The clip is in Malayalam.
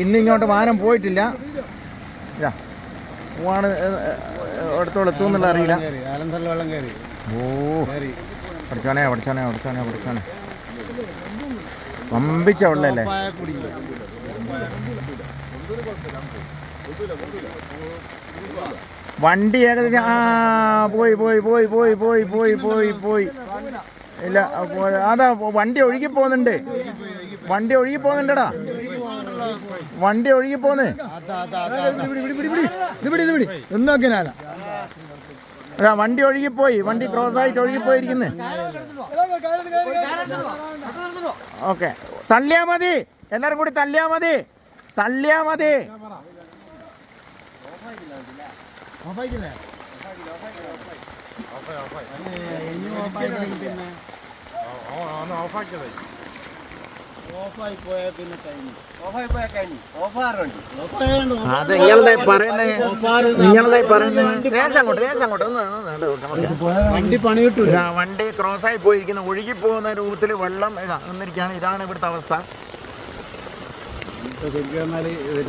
ഇന്ന് ഇങ്ങോട്ട് വാഹനം പോയിട്ടില്ല. ഇതാ പോവാണ് അടുത്തോളം എത്തുമെന്നുള്ള അറിയില്ല. ഓ പഠിച്ചോനെ പഠിച്ചോനെ പഠിച്ചോനെ പഠിച്ചോനെ വമ്പിച്ച വെള്ളല്ലേ? വണ്ടി ഏകദേശം ആ പോയി പോയി പോയി പോയി പോയി പോയി പോയി പോയി. ഇല്ല. അതാ വണ്ടി ഒഴുകി പോകുന്നുണ്ട്. വണ്ടി ഒഴുകി പോകുന്നുണ്ടടാ. വണ്ടി ഒഴുകി പോന്ന്. വണ്ടി ഒഴുകിപ്പോയി വണ്ടി ക്രോസ് ആയിട്ട് ഒഴുകിപ്പോയിരിക്കുന്നു ഓക്കെ. തള്ളിയാ മതി. എല്ലാരും കൂടി തള്ളിയാ മതി. തള്ളിയാ മതി. ഓഫായി പോയാൽ പിന്നെ കഴിഞ്ഞു ഓഫായി പോയാൽ കഴിഞ്ഞു ഓഫാറുണ്ട് അത് നിങ്ങളെ പറയുന്നത് നിങ്ങളെ പറയുന്നത് ദേശം അങ്ങോട്ട് ദേശം അങ്ങോട്ട് ഒന്ന് വണ്ടി പണി കിട്ടൂല. ഇതാ വണ്ടി ക്രോസ് ആയി പോയിരിക്കുന്ന. ഒഴുകി പോകുന്ന രൂപത്തിൽ വെള്ളം ഇതാ എന്നിരിക്കുകയാണ് ഇതാണ് ഇവിടുത്തെ അവസ്ഥ. ശരിക്കും പറഞ്ഞാൽ ഇവർ